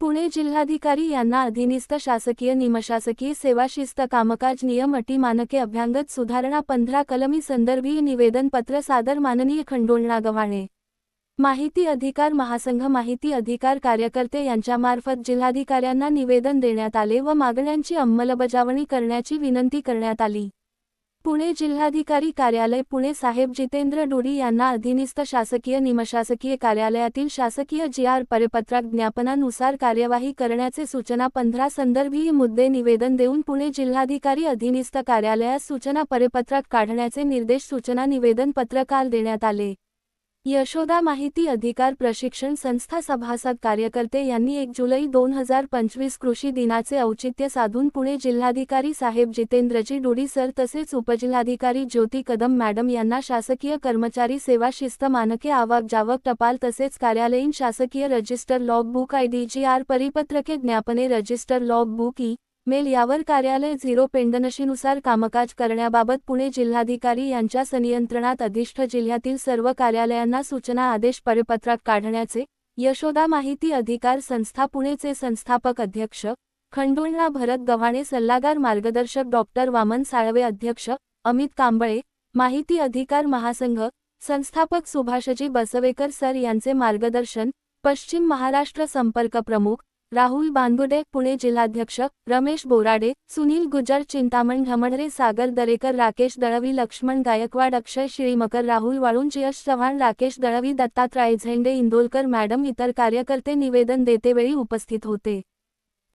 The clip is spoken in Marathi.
पुणे जिल्हाधिकारी यांना अधीनिस्थ शासकीय निमशासकीय सेवा शिस्त कामकाज नियम अटी मानके अभ्यांगत सुधारणा पंधरा कलमी संदर्भीय निवेदन पत्र सादर माननीय खंडोळणा गव्हाणे माहिती अधिकार महासंघ माहिती अधिकार कार्यकर्ते यांच्यामार्फत जिल्हाधिकाऱ्यांना निवेदन देण्यात आले व मागण्यांची अंमलबजावणी करण्याची विनंती करण्यात आली. पुणे जिल्हाधिकारी कार्यालय पुणे साहेब जितेंद्र डोडी यांना अधीनिस्त शासकीय निमशासकीय कार्यालयातील शासकीय जी आर परिपत्रक ज्ञापनानुसार कार्यवाही करण्याचे सूचना पंधरा संदर्भीय मुद्दे निवेदन देऊन पुणे जिल्हाधिकारी अधीनिस्त कार्यालयास सूचना परिपत्रक काढण्याचे निर्देश सूचना निवेदन पत्रकाल देण्यात आले. यशोदा माहिती अधिकार प्रशिक्षण संस्था सभासद कार्यकर्ते यांनी एक जुलै दोन हजार पंचवीस कृषी दिनाचे औचित्य साधून पुणे जिल्हाधिकारी साहेब जितेंद्रजी डुडी सर तसेच उपजिल्हाधिकारी ज्योती कदम मॅडम यांना शासकीय कर्मचारी सेवा शिस्त मानके आवक जावक टपाल तसेच कार्यालयीन शासकीय register log book I D G R परिपत्रके ज्ञापने register log book E mail यावर कार्यालय झिरो पेंडनशीनुसार कामकाज करण्याबाबत पुणे जिल्हाधिकारी यांच्या संनियंत्रणात अधिष्ठ जिल्ह्यातील सर्व कार्यालयांना सूचना आदेश परिपत्रक काढण्याचे यशोदा माहिती अधिकार संस्था पुणेचे संस्थापक अध्यक्ष खंडोळणा भरत गव्हाणे सल्लागार मार्गदर्शक डॉक्टर वामन साळवे अध्यक्ष अमित कांबळे माहिती अधिकार महासंघ संस्थापक सुभाषजी बसवेकर सर यांचे मार्गदर्शन पश्चिम महाराष्ट्र संपर्क प्रमुख राहुल बांबुडे पुणे जिल्हाध्यक्ष रमेश बोराडे सुनील गुजर चिंतामण घमढरे सागर दरेकर राकेश दळवी लक्ष्मण गायकवाड अक्षय श्रीमकर राहुल वाळुंज यश चव्हाण राकेश दळवी दत्तात्रय झेंडे इंदोलकर मॅडम इतर कार्यकर्ते निवेदन देतेवेळी उपस्थित होते.